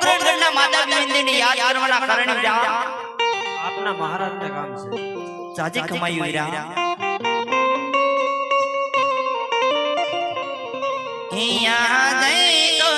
તો પોકરણગઢના માતા ગોવિંદને યાદ કરવાના કારણે વીરા આપના મહારાજના કામ છે. જાજે કમાયું વીરા હિયા જઈ તો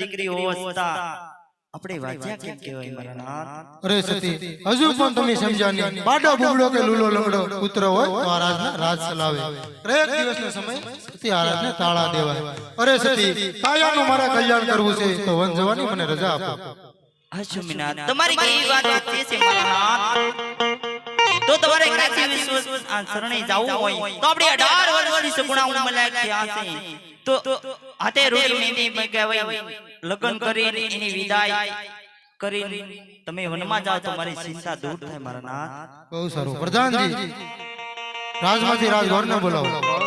દીકરી હોવસ્તા આપણે વાજ્યા કેમ કહેવાય મારા નાથ? અરે સતી હજુ પણ તમે સમજ્યા નહીં બાડો બુબડો કે લૂલો લંગડો પુત્ર હોય? તો આ રાજના રાજ ચલાવે. ત્રેક દિવસનો સમય સતી આ રાજને તાળા દેવાય અરે સતી કાયાનું મારા કલ્યાણ કરવું છે તો વન જવાની મને રજા આપો. અશ્વમીનાથ તમારી કેવી વાત સાચી છે મારા નાથ? તો તમારે કાચી વિશ્વ આ શરણે જવું હોય. તો આપણે 18 વર્ષની સગુણા ઉંમર થયા છે. તો હાથે રૂડી મહેંદી લગન લગ્ન કરીને એની વિદાય કરી તમે વનમાં જાઓ તો મારી ચિંતા દૂર થાય મારા નાથ. બહુ સારું. પ્રધાનજી રાજમાંથી રાજગોરને બોલાવો.